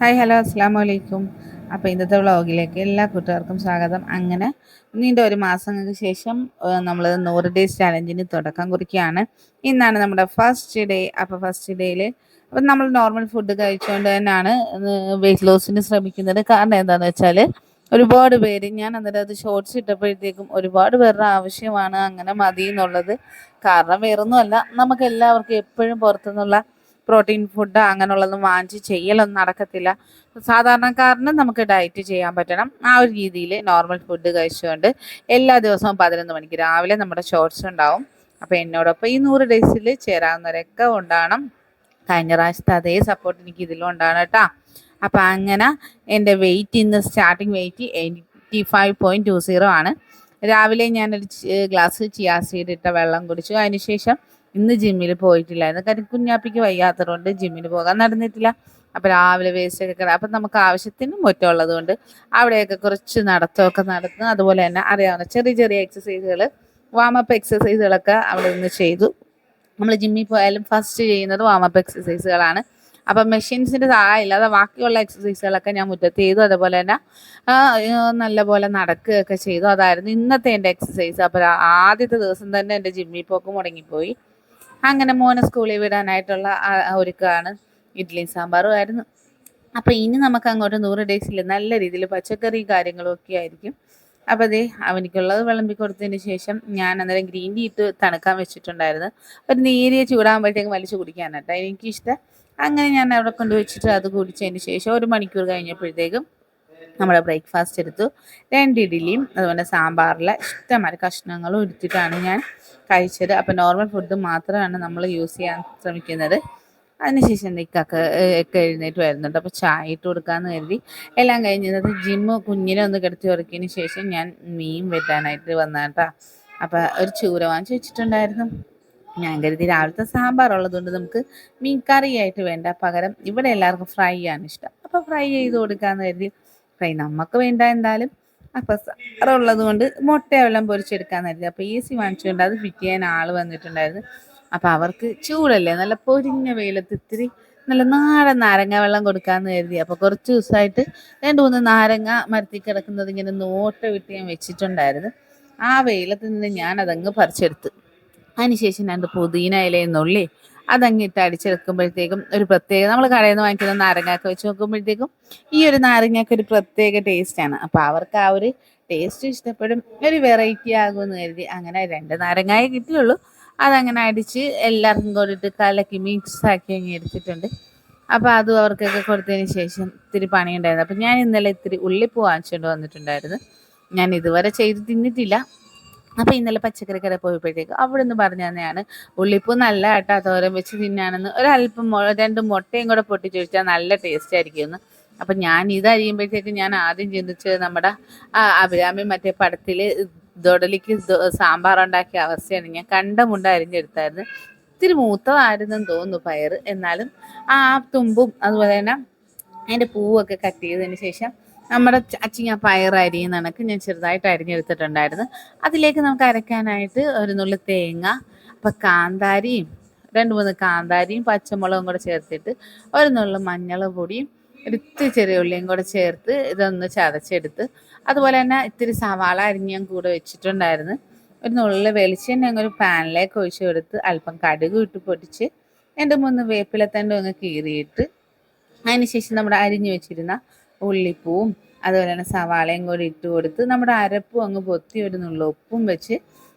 Hi hello അസ്സാം വലൈക്കും അപ്പോൾ ഇന്നത്തെ വ്ളോഗിലേക്ക് എല്ലാ കൂട്ടുകാർക്കും സ്വാഗതം. അങ്ങനെ നീണ്ട ഒരു മാസങ്ങൾക്ക് ശേഷം നമ്മൾ നൂറ് ഡേയ്സ് ചാലഞ്ചിന് തുടക്കം കുറിക്കുകയാണ്. ഇന്നാണ് നമ്മുടെ ഫസ്റ്റ് ഡേ അപ്പോൾ ഫസ്റ്റ് ഡേയിൽ അപ്പം നമ്മൾ നോർമൽ ഫുഡ് കഴിച്ചുകൊണ്ട് തന്നെയാണ് വെയിറ്റ് ലോസിന് ശ്രമിക്കുന്നത്. കാരണം എന്താണെന്ന് വെച്ചാൽ ഒരുപാട് പേര് ഞാൻ അന്നേരം അത് ഷോർട്സ് ഇട്ടപ്പോഴത്തേക്കും ഒരുപാട് പേരുടെ ആവശ്യമാണ് അങ്ങനെ മതി എന്നുള്ളത്. കാരണം വേറൊന്നുമല്ല നമുക്ക് എല്ലാവർക്കും എപ്പോഴും പുറത്തുനിന്നുള്ള പ്രോട്ടീൻ ഫുഡ് അങ്ങനെയുള്ളതൊന്നും വാങ്ങിച്ച് ചെയ്യലൊന്നും നടക്കത്തില്ല. സാധാരണക്കാരന് നമുക്ക് ഡയറ്റ് ചെയ്യാൻ പറ്റണം. ആ ഒരു രീതിയിൽ നോർമൽ ഫുഡ് കഴിച്ചുകൊണ്ട് എല്ലാ ദിവസവും പതിനൊന്ന് മണിക്ക് രാവിലെ നമ്മുടെ ഷോർട്സ് ഉണ്ടാവും. അപ്പോൾ എന്നോടൊപ്പം ഈ നൂറ് ഡേയ്സിൽ ചേരാവുന്നവരൊക്കെ ഉണ്ടാകണം കഴിഞ്ഞ പ്രാവശ്യത്തെ അതേ സപ്പോർട്ട് എനിക്ക് ഇതിലും ഉണ്ടാകണം കേട്ടോ. അപ്പം അങ്ങനെ എന്റെ വെയിറ്റ് ഇന്ന് starting weight eighty five point two zero ആണ്. രാവിലെ ഞാനൊരു ഗ്ലാസ് ചിയാസീഡ് ഇട്ട വെള്ളം കുടിച്ചു. അതിനുശേഷം ഇന്ന് ജിമ്മിൽ പോയിട്ടില്ലായിരുന്നു കാര്യം കുഞ്ഞാപ്പിക്ക് വയ്യാത്തതുകൊണ്ട് ജിമ്മിൽ പോകാൻ നടന്നിട്ടില്ല. അപ്പോൾ രാവിലെ വേസ്റ്റ് ഒക്കെ അപ്പം നമുക്ക് ആവശ്യത്തിന് മുറ്റമുള്ളത് കൊണ്ട് അവിടെയൊക്കെ കുറച്ച് നടത്തമൊക്കെ നടത്തുന്നു അതുപോലെ തന്നെ അറിയാവുന്ന ചെറിയ ചെറിയ എക്സസൈസുകൾ വാമപ്പ് എക്സസൈസുകളൊക്കെ അവിടെ നിന്ന് ചെയ്തു. നമ്മൾ ജിമ്മിൽ പോയാലും ഫസ്റ്റ് ചെയ്യുന്നത് വാമപ്പ് എക്സസൈസുകളാണ് അപ്പം മെഷീൻസിന്റെ സഹായമില്ലാതെ ബാക്കിയുള്ള എക്സസൈസുകളൊക്കെ ഞാൻ മുറ്റത്ത് ചെയ്തു. അതുപോലെ തന്നെ നല്ലപോലെ നടക്കുകയൊക്കെ ചെയ്തു. അതായിരുന്നു ഇന്നത്തെ എന്റെ എക്സസൈസ് അപ്പോൾ ആദ്യത്തെ ദിവസം തന്നെ എന്റെ ജിമ്മിൽ പോക്ക് മുടങ്ങിപ്പോയി. അങ്ങനെ മോനെ സ്കൂളിൽ വിടാനായിട്ടുള്ള ഒരുക്കാണ് ഇഡ്ഡലിയും സാമ്പാറും ആയിരുന്നു. അപ്പോൾ ഇനി നമുക്ക് അങ്ങോട്ട് നൂറ് ഡേയ്സിൽ നല്ല രീതിയിൽ പച്ചക്കറി കാര്യങ്ങളും ഒക്കെ ആയിരിക്കും. അപ്പോൾ അതേ അവനിക്കുള്ളത് വിളമ്പി കൊടുത്തതിന് ശേഷം ഞാൻ അന്നേരം ഗ്രീൻ ടീ ഇട്ട് തണുക്കാൻ വെച്ചിട്ടുണ്ടായിരുന്നു. ഒരു നേരിയ ചൂടാകുമ്പോഴത്തേക്ക് വലിച്ചു കുടിക്കാനാട്ടോ എനിക്കിഷ്ടം. അങ്ങനെ ഞാൻ അവിടെ കൊണ്ട് വെച്ചിട്ട് അത് കുടിച്ചതിന് ശേഷം ഒരു മണിക്കൂർ കഴിഞ്ഞപ്പോഴത്തേക്കും നമ്മുടെ ബ്രേക്ക്ഫാസ്റ്റ് എടുത്തു. രണ്ട് ഇഡ്ഡലിയും അതുപോലെ സാമ്പാറിലെ ഇഷ്ടമായ കഷ്ണങ്ങളും എടുത്തിട്ടാണ് ഞാൻ കഴിച്ചത്. അപ്പോൾ നോർമൽ ഫുഡ് മാത്രമാണ് നമ്മൾ യൂസ് ചെയ്യാൻ ശ്രമിക്കുന്നത്. അതിനുശേഷം നിക്കൊക്കെ ഒക്കെ എഴുന്നേറ്റ് വരുന്നുണ്ട്. അപ്പോൾ ചായ ഇട്ട് കൊടുക്കാമെന്ന് കരുതി. എല്ലാം കഴിഞ്ഞത് ജിമ്മ് കുഞ്ഞിനെ ഒന്ന് കിടത്തി ഉറക്കിയതിന് ശേഷം ഞാൻ മീൻ വെട്ടാനായിട്ട് വന്നാട്ടാ. അപ്പോൾ ഒരു ചൂര വാങ്ങിച്ച് വെച്ചിട്ടുണ്ടായിരുന്നു. ഞാൻ കരുതി രാവിലത്തെ സാമ്പാർ ഉള്ളതുകൊണ്ട് നമുക്ക് മീൻ കറിയായിട്ട് വേണ്ട. പകരം ഇവിടെ എല്ലാവർക്കും ഫ്രൈ ആണ് ഇഷ്ടം. അപ്പോൾ ഫ്രൈ ചെയ്ത് കൊടുക്കാമെന്ന് കരുതി. ഫ്രൈ നമുക്ക് വേണ്ട എന്തായാലും. അപ്പം സാറുള്ളത് കൊണ്ട് മുട്ടയെല്ലാം പൊരിച്ചെടുക്കാന്ന് കരുതി അപ്പോൾ ഈസി വാങ്ങിച്ചുകൊണ്ട് അത് ഫിറ്റ് ചെയ്യാൻ ആൾ വന്നിട്ടുണ്ടായിരുന്നു. അപ്പോൾ അവർക്ക് ചൂടല്ലേ? നല്ല പൊരിഞ്ഞ വെയിലത്ത് ഇത്തിരി നല്ല നാടൻ നാരങ്ങ വെള്ളം കൊടുക്കാമെന്ന് കരുതി. അപ്പോൾ കുറച്ച് ദിവസമായിട്ട് രണ്ട് മൂന്ന് നാരങ്ങ മരത്തിൽ കിടക്കുന്നത് ഇങ്ങനെ നോട്ട വിട്ട് ഞാൻ വെച്ചിട്ടുണ്ടായിരുന്നു. ആ വെയിലത്ത് നിന്ന് ഞാൻ അതങ്ങ് പറിച്ചെടുത്ത്. അതിനുശേഷം രണ്ട് പുതിന ഇലയും നുള്ളി അതങ്ങിട്ട് അടിച്ചെടുക്കുമ്പോഴത്തേക്കും ഒരു പ്രത്യേക നമ്മൾ കടയിൽ നിന്ന് വാങ്ങിക്കുന്ന നാരങ്ങയൊക്കെ വെച്ച് നോക്കുമ്പോഴത്തേക്കും ഈ ഒരു നാരങ്ങയൊക്കെ ഒരു പ്രത്യേക ടേസ്റ്റാണ് അപ്പോൾ അവർക്ക് ആ ഒരു ടേസ്റ്റ് ഇഷ്ടപ്പെടും. ഒരു വെറൈറ്റി ആകുമെന്ന് കരുതി അങ്ങനെ രണ്ട് നാരങ്ങായ കിട്ടിയുള്ളൂ. അതങ്ങനെ അടിച്ച് എല്ലാവർക്കും കൂടിയിട്ട് കലക്കി മിക്സ് ആക്കി അങ്ങ് എടുത്തിട്ടുണ്ട്. അപ്പോൾ അതും അവർക്കൊക്കെ കൊടുത്തതിന് ശേഷം ഇത്തിരി പണിയുണ്ടായിരുന്നു. അപ്പം ഞാൻ ഇന്നലെ ഇത്തിരി ഉള്ളിപ്പൂ വാങ്ങിച്ചുകൊണ്ട് വന്നിട്ടുണ്ടായിരുന്നു. ഞാൻ ഇതുവരെ ചെയ്ത് തിന്നിട്ടില്ല. അപ്പോൾ ഇന്നലെ പച്ചക്കറി കട പോയപ്പോഴത്തേക്ക് അവിടെ നിന്ന് പറഞ്ഞു തന്നെയാണ് ഉള്ളിപ്പൂ നല്ല ആട്ടാ തോരൻ വെച്ച് തിന്നാണെന്ന്. ഒരല്പം രണ്ട് മുട്ടയും കൂടെ പൊട്ടി ചോദിച്ചാൽ നല്ല ടേസ്റ്റ് ആയിരിക്കും എന്ന് അപ്പം ഞാൻ ഇത് അരിയുമ്പോഴത്തേക്ക് ഞാൻ ആദ്യം ചിന്തിച്ചത് നമ്മുടെ അഭിരാമി മറ്റേ പടത്തിൽ ദൊടലിക്ക് സാമ്പാർ ഉണ്ടാക്കിയ അവസ്ഥയാണ്. ഞാൻ കണ്ട മുണ്ട അരിഞ്ഞെടുത്തായിരുന്നു. ഇത്തിരി മൂത്തമായിരുന്നെന്ന് തോന്നുന്നു പയറ്. എന്നാലും ആ തുമ്പും അതുപോലെ തന്നെ അതിന്റെ പൂവൊക്കെ കട്ട് ചെയ്തതിന് ശേഷം നമ്മുടെ അച്ചിങ്ങ പയർ അരിയുന്ന കണക്ക് ഞാൻ ചെറുതായിട്ട് അരിഞ്ഞെടുത്തിട്ടുണ്ടായിരുന്നു. അതിലേക്ക് നമുക്ക് അരയ്ക്കാനായിട്ട് ഒരു നുള്ളി തേങ്ങ അപ്പം കാന്താരിയും രണ്ട് മൂന്ന് കാന്താരിയും പച്ചമുളകും കൂടെ ചേർത്തിട്ട് ഒരു നുള്ളി മഞ്ഞൾ പൊടിയും ഇത്തിരി ചെറിയ ഉള്ളിയും കൂടെ ചേർത്ത് ഇതൊന്ന് ചതച്ചെടുത്ത് അതുപോലെ തന്നെ ഇത്തിരി സവാള അരിഞ്ഞ് ഞാൻ കൂടെ വെച്ചിട്ടുണ്ടായിരുന്നു. ഒരു നുള്ളിൽ വെളിച്ചെണ്ണ ഒരു പാനിലേക്ക് ഒഴിച്ചു കൊടുത്ത് അല്പം കടുക് ഇട്ട് പൊടിച്ച് രണ്ട് മൂന്ന് വേപ്പിലത്തണ്ടും അങ്ങ് കീറിയിട്ട് അതിനുശേഷം നമ്മുടെ അരിഞ്ഞു വെച്ചിരുന്ന ഉള്ളിപ്പൂവും അതുപോലെ തന്നെ സവാളയും കൂടി ഇട്ട് കൊടുത്ത് നമ്മുടെ അരപ്പും അങ്ങ് പൊത്തി ഒരു നുള്ളു ഉപ്പും വെച്ച്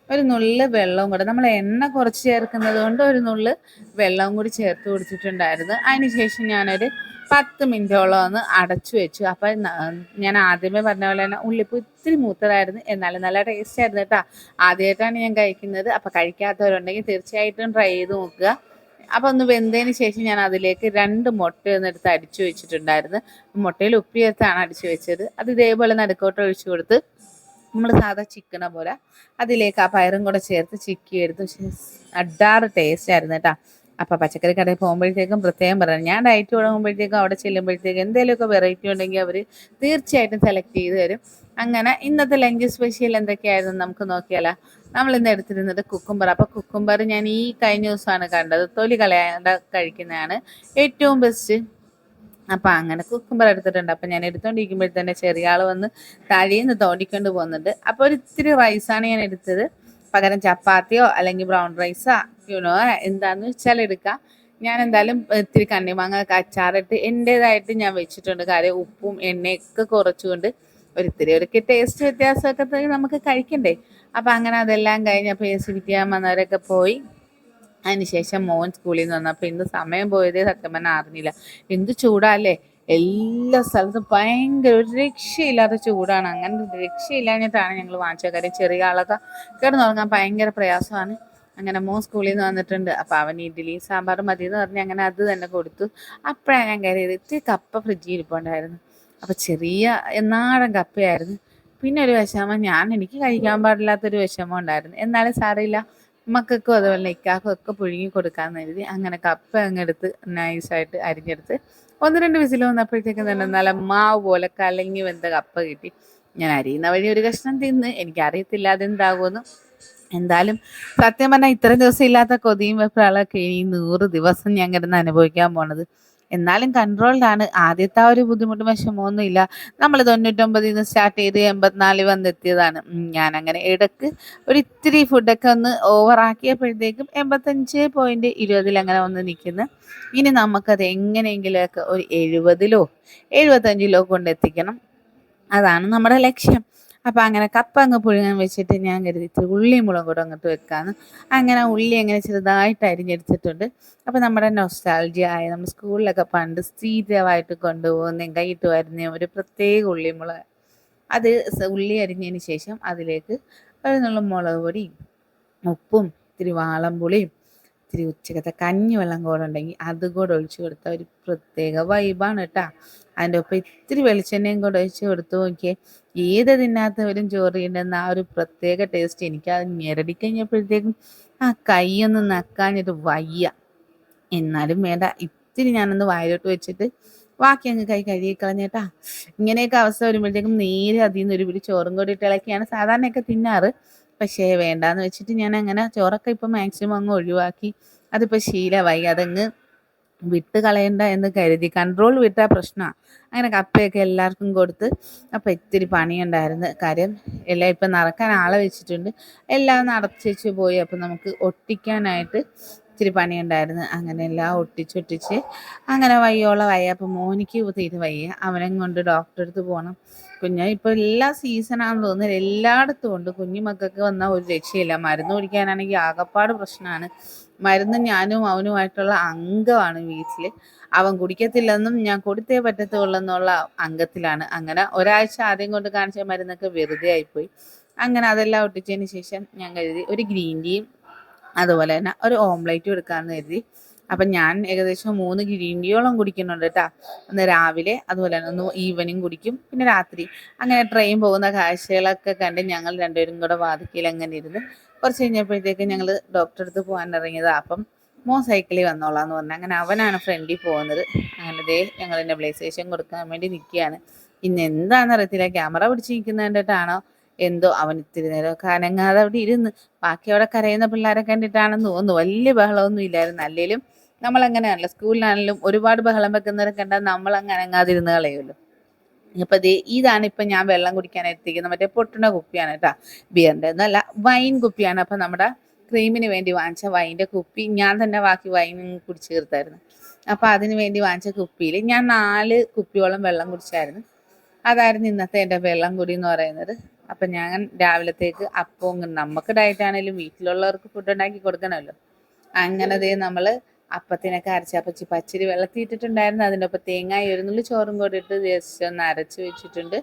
ഒരു നുള്ള് വെള്ളവും കൂടെ നമ്മൾ എണ്ണ കുറച്ച് ചേർക്കുന്നത് കൊണ്ട് ഒരു നുള്ള് വെള്ളവും കൂടി ചേർത്ത് കൊടുത്തിട്ടുണ്ടായിരുന്നു. അതിനുശേഷം ഞാനൊരു പത്ത് മിനിറ്റോളം ഒന്ന് അടച്ചു വെച്ചു. അപ്പം ഞാൻ ആദ്യമേ പറഞ്ഞ പോലെ തന്നെ ഉള്ളിപ്പൂ ഇത്തിരി മൂത്തതായിരുന്നു എന്നാലും നല്ല ടേസ്റ്റ് ആയിരുന്നു കേട്ടോ. ആദ്യമായിട്ടാണ് ഞാൻ കഴിക്കുന്നത്. അപ്പം കഴിക്കാത്തവരുണ്ടെങ്കിൽ തീർച്ചയായിട്ടും ട്രൈ ചെയ്ത് നോക്കുക. അപ്പോൾ ഒന്ന് വെന്തതിന് ശേഷം ഞാൻ അതിലേക്ക് രണ്ട് മുട്ട ഒന്നെടുത്ത് അടിച്ചു വെച്ചിട്ടുണ്ടായിരുന്നു. മുട്ടയിൽ ഉപ്പി ചേർത്താണ് അടിച്ചു വെച്ചത്. അത് ഇതേപോലെ നടുക്കോട്ട് ഒഴിച്ചു കൊടുത്ത് നമ്മൾ സാധാ ചിക്കനെ പോലെ അതിലേക്ക് ആ പയറും കൂടെ ചേർത്ത് ചിക്കി എടുത്ത്. അഡാറ് ടേസ്റ്റ് ആയിരുന്നു കേട്ടോ. അപ്പോൾ പച്ചക്കറി കടയിൽ പോകുമ്പോഴത്തേക്കും പ്രത്യേകം പറയാം ഞാൻ ഡയറ്റ് തുടങ്ങുമ്പോഴത്തേക്കും അവിടെ ചെല്ലുമ്പോഴത്തേക്കും എന്തെങ്കിലുമൊക്കെ വെറൈറ്റി ഉണ്ടെങ്കിൽ അവർ തീർച്ചയായിട്ടും സെലക്ട് ചെയ്ത് തരും. അങ്ങനെ ഇന്നത്തെ ലഞ്ച് സ്പെഷ്യൽ എന്തൊക്കെയായിരുന്നു നമുക്ക് നോക്കിയാലോ. നമ്മൾ ഇന്ന് എടുത്തിരുന്നത് കുക്കുംബർ അപ്പോൾ കുക്കുംബർ ഞാൻ ഈ കഴിഞ്ഞ ദിവസമാണ് കണ്ടത്. തൊലി കളയാണ്ട് കഴിക്കുന്നതാണ് ഏറ്റവും ബെസ്റ്റ് അപ്പോൾ അങ്ങനെ കുക്കുംബർ എടുത്തിട്ടുണ്ട്. അപ്പോൾ ഞാൻ എടുത്തോണ്ടിരിക്കുമ്പോഴത്തന്നെ ചെറിയ ആൾ വന്ന് തഴീന്ന് തോണ്ടിക്കൊണ്ട് പോകുന്നുണ്ട്. അപ്പോൾ ഒരു ഇത്തിരി റൈസാണ് ഞാൻ എടുത്തത്. പകരം ചപ്പാത്തിയോ അല്ലെങ്കിൽ ബ്രൗൺ റൈസോ യുനോ എന്താന്ന് വെച്ചാൽ എടുക്കാം. ഞാൻ എന്തായാലും ഇത്തിരി കണ്ണിമാങ്ങ അച്ചാറിട്ട് എന്റെതായിട്ട് ഞാൻ വെച്ചിട്ടുണ്ട്. കാര്യം ഉപ്പും എണ്ണയൊക്കെ കുറച്ചുകൊണ്ട് ഒരിത്തിരി ഒരു ടേസ്റ്റ് വ്യത്യാസമൊക്കെ നമുക്ക് കഴിക്കണ്ടേ. അപ്പം അങ്ങനെ അതെല്ലാം കഴിഞ്ഞപ്പോൾ എസിബിറ്റ് ചെയ്യാൻ വന്നവരൊക്കെ പോയി. അതിനുശേഷം മോൻ സ്കൂളിൽ നിന്ന് വന്നപ്പോൾ ഇന്ന് സമയം പോയതേ സത്യം പറഞ്ഞാൽ അറിഞ്ഞില്ല. എന്ത് ചൂടാല്ലേ? എല്ലാ സ്ഥലത്തും ഭയങ്കര ഒരു രക്ഷയില്ലാത്ത ചൂടാണ്. അങ്ങനെ രക്ഷയില്ലാഞ്ഞിട്ടാണ് ഞങ്ങൾ വാങ്ങിച്ച കാര്യം. ചെറിയ ആളൊക്കെ കിടന്നുറങ്ങാൻ ഭയങ്കര പ്രയാസമാണ്. അങ്ങനെ മോൻ സ്കൂളിൽ നിന്ന് വന്നിട്ടുണ്ട്. അപ്പം അവൻ ഇഡ്ഡലി സാമ്പാർ മതി എന്ന് പറഞ്ഞ് അങ്ങനെ അത് തന്നെ കൊടുത്തു. അപ്പോഴാണ് ഞാൻ കയറിയത് ഇത്തിരി കപ്പ ഫ്രിഡ്ജിൽ ഇരിപ്പുണ്ടായിരുന്നു. അപ്പം ചെറിയ നാടൻ കപ്പയായിരുന്നു. പിന്നെ ഒരു വിഷമം ഞാൻ എനിക്ക് കഴിക്കാൻ പാടില്ലാത്തൊരു വിഷമം ഉണ്ടായിരുന്നു. എന്നാലും സാറിയില്ല മക്കൾക്കും അതുപോലെ ഇക്കാക്കും ഒക്കെ പുഴുങ്ങി കൊടുക്കാമെന്ന് കരുതി അങ്ങനെ കപ്പ അങ്ങെടുത്ത് നൈസായിട്ട് അരിഞ്ഞെടുത്ത് ഒന്ന് രണ്ട് വിസിൽ വന്നപ്പോഴത്തേക്കും തന്നെ നല്ല മാവ് പോലെ കലങ്ങി വെന്ത കപ്പ കിട്ടി. ഞാൻ അരിയുന്ന വഴി ഒരു കഷ്ണം തിന്ന്. എനിക്കറിയത്തില്ല അതെന്താകുമെന്ന്. എന്തായാലും സത്യം പറഞ്ഞാൽ ഇത്രയും ദിവസം ഇല്ലാത്ത കൊതിയും വെപ്രാളൊക്കെ ഇനി നൂറ് ദിവസം ഞാൻ കിടന്ന് അനുഭവിക്കാൻ പോണത്. എന്നാലും കൺട്രോൾഡ് ആണ്. ആദ്യത്തെ ആ ഒരു ബുദ്ധിമുട്ട് വിഷമമൊന്നും ഇല്ല നമ്മൾ തൊണ്ണൂറ്റൊമ്പതിൽ നിന്ന് സ്റ്റാർട്ട് ചെയ്ത് എൺപത്തിനാല് വന്നെത്തിയതാണ്. ഞാൻ അങ്ങനെ ഇടയ്ക്ക് ഒരു ഇത്തിരി ഫുഡൊക്കെ ഒന്ന് ഓവറാക്കിയപ്പോഴത്തേക്കും എൺപത്തഞ്ച് പോയിന്റ് ഇരുപതിൽ അങ്ങനെ വന്ന് നിൽക്കുന്നു ഇനി നമുക്കത് എങ്ങനെയെങ്കിലുമൊക്കെ ഒരു എഴുപതിലോ എഴുപത്തഞ്ചിലോ കൊണ്ടെത്തിക്കണം. അതാണ് നമ്മുടെ ലക്ഷ്യം. അപ്പം അങ്ങനെ കപ്പ അങ്ങ് പുഴുങ്ങാൻ വെച്ചിട്ട് ഞാൻ കരുതി ഇത്തിരി ഉള്ളിയും മുളകും കൂടെ അങ്ങോട്ട് വെക്കാമെന്ന് അങ്ങനെ ഉള്ളി അങ്ങനെ ചെറുതായിട്ട് അരിഞ്ഞെടുത്തിട്ടുണ്ട്. അപ്പം നമ്മുടെ നൊസ്റ്റാൾജി ആയ നമ്മൾ സ്കൂളിലൊക്കെ പണ്ട് സ്ഥിരമായിട്ട് കൊണ്ടുപോകുന്ന കൈയിട്ട് വരുന്ന ഒരു പ്രത്യേക ഉള്ളിമുളക് അത് ഉള്ളി അരിഞ്ഞതിന് ശേഷം അതിലേക്ക് ഒരു നുള്ള മുളക് പൊടിയും ഉപ്പും ഇത്തിരി വാളംപുളിയും ഇത്തിരി ഉച്ചക്കത്തെ കഞ്ഞിവെള്ളം കൂടെ ഉണ്ടെങ്കിൽ അത് കൂടെ ഒഴിച്ചു കൊടുത്ത ഒരു പ്രത്യേക വൈബാണ് കേട്ടോ. അതിന്റെ ഒപ്പം ഇത്തിരി വെളിച്ചെണ്ണയും കൂടെ ഒഴിച്ച് കൊടുത്തു നോക്കിയേ ഏത് തിന്നാത്തവരും ചോറിയിടുന്ന ആ ഒരു പ്രത്യേക ടേസ്റ്റ് എനിക്ക് അത് ഞെരടി കഴിഞ്ഞപ്പോഴത്തേക്കും ആ കൈയൊന്ന് നക്കാഞ്ഞിട്ട് വയ്യ. എന്നാലും വേണ്ട ഇത്തിരി ഞാനൊന്ന് വായിലോട്ട് വെച്ചിട്ട് ബാക്കി അങ്ങ് കൈ കഴുകി കളഞ്ഞേട്ടാ. ഇങ്ങനെയൊക്കെ അവസ്ഥ വരുമ്പോഴത്തേക്കും നേരെ അതിൽ നിന്ന് ഒരു പിടി ചോറും കൂടി ഇട്ടിളക്കിയാണ് സാധാരണയൊക്കെ തിന്നാറ്. പക്ഷേ വേണ്ടാന്ന് വെച്ചിട്ട് ഞാൻ അങ്ങനെ ചോറൊക്കെ ഇപ്പം മാക്സിമം അങ്ങ് ഒഴിവാക്കി. അതിപ്പോൾ ശീലമായി. അതങ്ങ് വിട്ട് കളയണ്ട എന്ന് കരുതി. കൺട്രോൾ വിട്ട പ്രശ്നമാണ് അങ്ങനെ കപ്പയൊക്കെ എല്ലാവർക്കും കൊടുത്ത് അപ്പം ഇത്തിരി പണിയുണ്ടായിരുന്നു. കാര്യം എല്ലാം ഇപ്പം നടക്കാൻ ആളെ വെച്ചിട്ടുണ്ട്. എല്ലാം നടച്ചേച്ച് പോയി. അപ്പം നമുക്ക് ഒട്ടിക്കാനായിട്ട് ഇത്തിരി പണിയുണ്ടായിരുന്നു. അങ്ങനെ എല്ലാം ഒട്ടിച്ചൊട്ടിച്ച് അങ്ങനെ വയ്യോളം വയ്യ. അപ്പം മോനിക്ക് തീരെ വയ്യ. അവനെ കൊണ്ട് ഡോക്ടറെ അടുത്ത് പോകണം കുഞ്ഞ് ഇപ്പോൾ എല്ലാ സീസണാണെന്ന് തോന്നുന്നത് എല്ലായിടത്തും ഉണ്ട്. കുഞ്ഞു മക്കൾക്ക് വന്നാൽ ഒരു രക്ഷയില്ല. മരുന്ന് കുടിക്കാനാണെങ്കിൽ ആകപ്പാട് പ്രശ്നമാണ് മരുന്ന് ഞാനും അവനുമായിട്ടുള്ള അംഗമാണ് വീട്ടിൽ അവൻ കുടിക്കത്തില്ലെന്നും ഞാൻ കൊടുത്തേ പറ്റത്തുള്ളൂ എന്നുള്ള അംഗത്തിലാണ്. അങ്ങനെ ഒരാഴ്ച ആദ്യം കൊണ്ട് കാണിച്ച മരുന്നൊക്കെ വെറുതെ ആയിപ്പോയി. അങ്ങനെ അതെല്ലാം ഒട്ടിച്ചതിന് ശേഷം ഞാൻ കരുതി ഒരു ഗ്രീൻ ടീയും അതുപോലെ തന്നെ ഒരു ഓംലേറ്റും എടുക്കാമെന്ന് കരുതി. അപ്പം ഞാൻ ഏകദേശം മൂന്ന് ഗ്രീൻ ടീയോളം കുടിക്കുന്നുണ്ട് കേട്ടോ ഒന്ന് രാവിലെ അതുപോലെ തന്നെ ഒന്ന് ഈവനിങ് കുടിക്കും പിന്നെ രാത്രി. അങ്ങനെ ട്രെയിൻ പോകുന്ന കാഴ്ചകളൊക്കെ കണ്ട് ഞങ്ങൾ രണ്ടുപേരും കൂടെ വാതിക്കയിൽ അങ്ങനെ ഇരുന്ന് കുറച്ച് കഴിഞ്ഞപ്പോഴത്തേക്ക് ഞങ്ങൾ ഡോക്ടറെ അടുത്ത് പോകാൻ ഇറങ്ങിയതാ. അപ്പം മോ സൈക്കിളിൽ വന്നോളാന്ന് പറഞ്ഞു. അങ്ങനെ അവനാണ് ഫ്രണ്ടിൽ പോകുന്നത്. അങ്ങനെ ദേ ഞങ്ങൾ എന്റെ സ്റ്റേഷൻ കൊടുക്കാൻ വേണ്ടി നിൽക്കുകയാണ്. ഇന്ന് എന്താണെന്ന് അറിയത്തില്ല. ക്യാമറ പിടിച്ച് നിൽക്കുന്നത് കണ്ടിട്ടാണോ എന്തോ അവൻ ഇത്തിരി നേരം അനങ്ങാതെ അവിടെ ഇരുന്ന് ബാക്കി അവിടെ കരയുന്ന പിള്ളേരെ കണ്ടിട്ടാണെന്ന് തോന്നുന്നു. വലിയ ബഹളമൊന്നും ഇല്ലായിരുന്നു. അല്ലെങ്കിലും നമ്മളങ്ങനെയാണല്ലോ. സ്കൂളിലാണെങ്കിലും ഒരുപാട് ബഹളം വെക്കുന്നവരെ കണ്ടാൽ നമ്മൾ അങ്ങ് അനങ്ങാതിരുന്ന് കളയുമല്ലോ. അപ്പൊ ദേ ഇതാണ് ഇപ്പൊ ഞാൻ വെള്ളം കുടിക്കാൻ എത്തിക്കുന്നത് മറ്റേ പൊട്ടണ കുപ്പിയാണ് കേട്ടോ. ബിയറിന്റെ എന്നല്ല വൈൻ കുപ്പിയാണ്. അപ്പൊ നമ്മുടെ ക്രീമിന് വേണ്ടി വാങ്ങിച്ച വൈന്റെ കുപ്പി ഞാൻ തന്നെ ബാക്കി വൈൻ കുടിച്ച് തീർത്തായിരുന്നു. അപ്പൊ അതിന് വേണ്ടി വാങ്ങിച്ച കുപ്പിയിൽ ഞാൻ നാല് കുപ്പിയോളം വെള്ളം കുടിച്ചായിരുന്നു. അതായിരുന്നു ഇന്നത്തെ എന്റെ വെള്ളം കുടി എന്ന് പറയുന്നത്. അപ്പം ഞാൻ രാവിലത്തേക്ക് അപ്പവും നമുക്ക് ഡയറ്റ് ആണെങ്കിലും വീട്ടിലുള്ളവർക്ക് ഫുഡ് ഉണ്ടാക്കി കൊടുക്കണമല്ലോ. അങ്ങനെ ദേ നമ്മൾ അപ്പത്തിനൊക്കെ അരച്ചപ്പച്ചി പച്ചരി വെള്ളത്തിയിട്ടിട്ടുണ്ടായിരുന്നു അതിന്റെ ഒപ്പം തേങ്ങായി ഒരു നുള്ളി ചോറും കൂടി ഇട്ട് ജസ്റ്റ് ഒന്ന് അരച്ച് വെച്ചിട്ടുണ്ട്.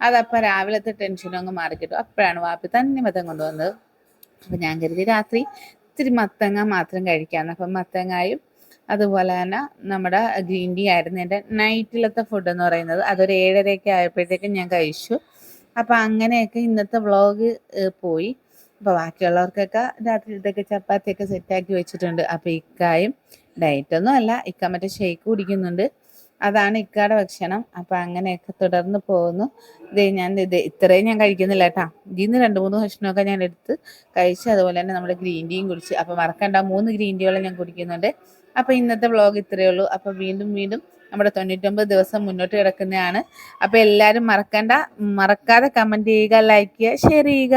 അതപ്പം രാവിലത്തെ ടെൻഷനും അങ്ങ് മാറിക്കിട്ടും അപ്പോഴാണ് വാപ്പി തന്നെ മതം കൊണ്ടുവന്നത്. അപ്പം ഞാൻ കരുതി രാത്രി ഇത്തിരി മത്തങ്ങ മാത്രം കഴിക്കാമെന്ന് അപ്പം മത്തങ്ങായും അതുപോലെ തന്നെ നമ്മുടെ ഗ്രീൻ ടീ ആയിരുന്നു എന്റെ നൈറ്റിലത്തെ ഫുഡ് എന്ന് പറയുന്നത്. അതൊരു ഏഴരയൊക്കെ ആയപ്പോഴത്തേക്കും ഞാൻ കഴിച്ചു. അപ്പം അങ്ങനെയൊക്കെ ഇന്നത്തെ വ്ളോഗ് പോയി. അപ്പോൾ ബാക്കിയുള്ളവർക്കൊക്കെ രാത്രിയിലത്തേക്ക് ചപ്പാത്തിയൊക്കെ സെറ്റാക്കി വെച്ചിട്ടുണ്ട്. അപ്പോൾ ഇക്കായും ഡയറ്റ് ഒന്നും അല്ല ഇക്ക മറ്റേ ഷേക്ക് കുടിക്കുന്നുണ്ട്. അതാണ് ഇക്കാടെ ഭക്ഷണം. അപ്പോൾ അങ്ങനെയൊക്കെ തുടർന്ന് പോകുന്നു. ഇതേ ഞാൻ ഇത് ഇത്രയും ഞാൻ കഴിക്കുന്നില്ല കേട്ടാ. ഇതിന്ന് രണ്ട് മൂന്ന് ഭക്ഷണമൊക്കെ ഞാൻ എടുത്ത് കഴിച്ച് അതുപോലെ തന്നെ നമ്മുടെ ഗ്രീൻ ടീയും കുടിച്ച്. അപ്പോൾ മറക്കണ്ട മൂന്ന് ഗ്രീൻ ടീയോളം ഞാൻ കുടിക്കുന്നുണ്ട്. അപ്പോൾ ഇന്നത്തെ വ്ളോഗ് ഇത്രയേ ഉള്ളൂ. അപ്പോൾ വീണ്ടും വീണ്ടും നമ്മുടെ തൊണ്ണൂറ്റൊമ്പത് ദിവസം മുന്നോട്ട് കിടക്കുന്നതാണ്. അപ്പോൾ എല്ലാവരും മറക്കണ്ട. മറക്കാതെ കമന്റ് ചെയ്യുക ലൈക്ക് ചെയ്യുക ഷെയർ ചെയ്യുക.